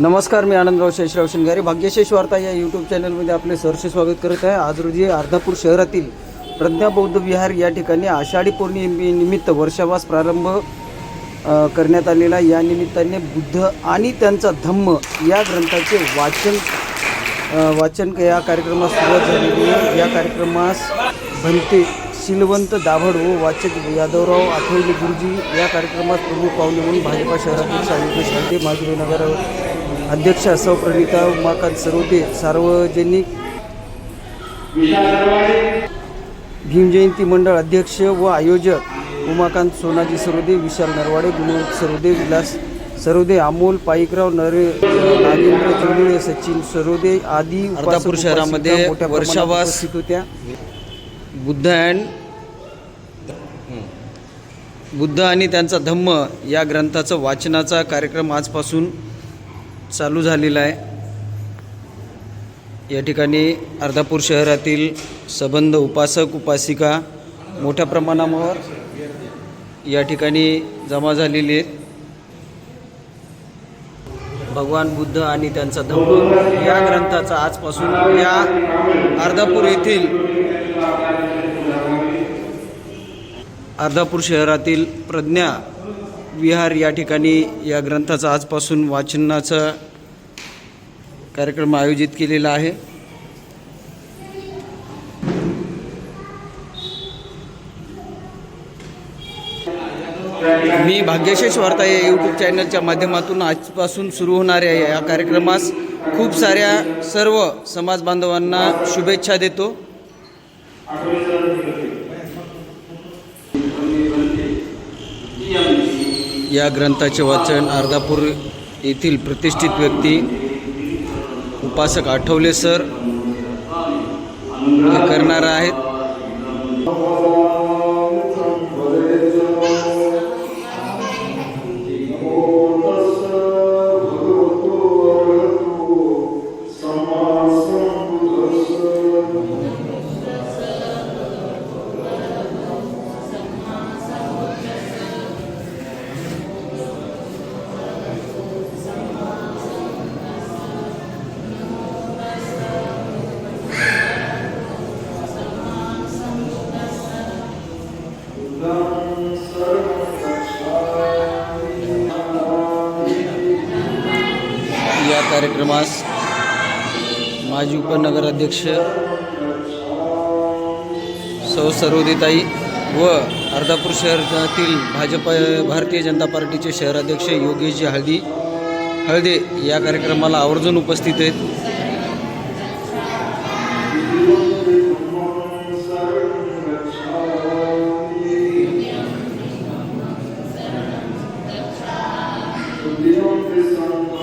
नमस्कार मी आनंदराव शेषराव शिंगारे. भाग्यशेष वार्ता या यूट्यूब चॅनलमध्ये आपले सहर्ष स्वागत करत आहे. आज रोजी अर्धापूर शहरातील प्रज्ञा बौद्ध विहार या ठिकाणी आषाढी पौर्णिमेनिमित्त वर्षावास प्रारंभ करण्यात आलेला या निमित्ताने बुद्ध आणि त्यांचा धम्म या ग्रंथाचे वाचन वाचन या कार्यक्रमास सुरुवात झालेली आहे. या कार्यक्रमास भंते शिलवंत दाभड व वाचक यादवराव आठवले गुरुजी या कार्यक्रमात प्रमुख पाहुणे म्हणून भाजपा शहरातील सावित्री शांती माधुरी नगर अध्यक्षा सौ प्रणिता उमाकांत सरोदे सार्वजनिक भीमजयंती मंडळ अध्यक्ष व आयोजक उमाकांत सोनाजी सरोदे विशाल नरवाडे गुणवंत सरोदे विलास सरोदे अमोल पाईकराव नरे नागेंद्र जोडुळे सचिन सरोदे आदी अर्धापूर शहरामध्ये वर्षावास होत्या. बुद्ध अँड बुद्ध आणि त्यांचा धम्म या ग्रंथाचं वाचनाचा कार्यक्रम आजपासून चालू झालेला आहे. या ठिकाणी अर्धापूर शहरातील सबंध उपासक उपासिका मोठ्या प्रमाणावर या ठिकाणी जमा झालेली आहेत. भगवान बुद्ध आणि त्यांचा धम्म या ग्रंथाचा आजपासून या अर्धापूर येथील अर्धापूर शहरातील प्रज्ञा विहार या ठिकाणी या ग्रंथाचा आजपासून वाचनाचा कार्यक्रम आयोजित केलेला आहे. मी भाग्यशेष वार्ता या यूट्यूब चॅनलच्या माध्यमातून आजपासून सुरू होणाऱ्या या कार्यक्रमास खूप साऱ्या सर्व समाज बांधवांना शुभेच्छा देतो. या ग्रंथाचे वाचन अर्धापूर येथील प्रतिष्ठित व्यक्ती उपासक आठवले सर करणार आहेत. या माजी उपनगराध्यक्ष सौ सरोदिताई व अर्धापूर शहरातील भाजप भारतीय जनता पार्टीचे शहराध्यक्ष योगेशजी हळदी हळदे या कार्यक्रमाला आवर्जून उपस्थित आहेत. आज जो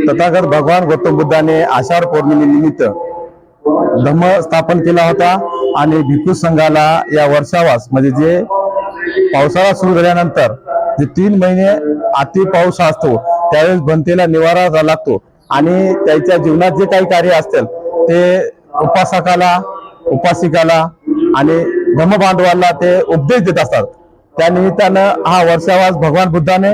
तथागत भगवान गौतम बुद्धाने आषाढ पौर्णिमेनिमित्त धम्म स्थापन केला होता आणि भिकू संघाला या वर्षावास म्हणजे जे पावसाळा सुरू झाल्यानंतर जे तीन महिने अति पाऊस असतो त्यावेळेस बनतेला निवारा जा- लागतो. आणि त्याच्या जीवनात जे काही कार्य असतील ते उपासकाला उपासिकाला आणि धम्मबांधवाला ते उपदेश देत असतात. त्या निमित्तानं हा वर्षावास भगवान बुद्धाने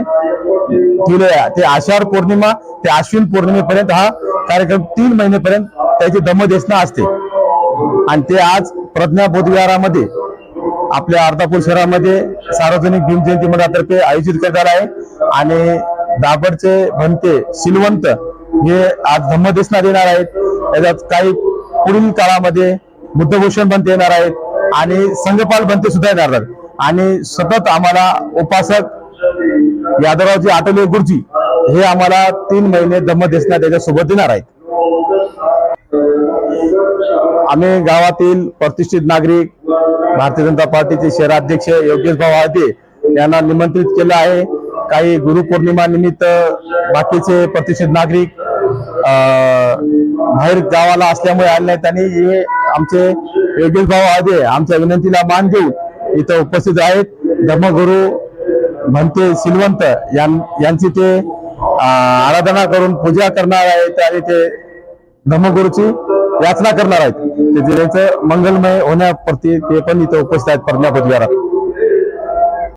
केलेला ते आषाढ पौर्णिमा ते आश्विन पौर्णिमेपर्यंत हा कार्यक्रम तीन महिनेपर्यंत त्याची दमदेसना असते. आणि ते आज प्रज्ञा बोधविहारामध्ये आपल्या अर्धापूर शहरामध्ये सार्वजनिक भीम जयंती मंडळातर्फे आयोजित करणार आहे आणि दाभडचे भंते सिलवंत हे आज धम्मदेसना देणार आहेत. त्याच्यात काही पुढील काळामध्ये बुद्धभूषण बनते येणार आहेत. आणि संघपाल बनते सुद्धा येणार आहेत. आणि सतत आम्हाला उपासक यादवरावजी आटोले गुरुजी हे आम्हाला तीन महिने धम्मदेसना त्याच्यासोबत देणार आहेत. आम्ही गावातील प्रतिष्ठित नागरिक भारतीय जनता पार्टीचे शहराध्यक्ष योगेश भाऊ आळते यांना निमंत्रित केलं आहे. काही गुरुपौर्णिमा निमित्त बाकीचे प्रतिष्ठित नागरिक बाहेर गावाला असल्यामुळे आले नाही त्यांनी हे आमचे योगेश भाऊ आळते आमच्या विनंतीला मान देऊन इथं उपस्थित आहेत. धर्मगुरु म्हणते सिलवंत यांची ते आराधना करून पूजा करणार आहेत आणि ते धर्मगुरूची याचना करणार आहेत. ते जिल्ह्याचं मंगलमय होण्याप्रती ते पण इथं उपस्थित आहेत प्रज्ञापत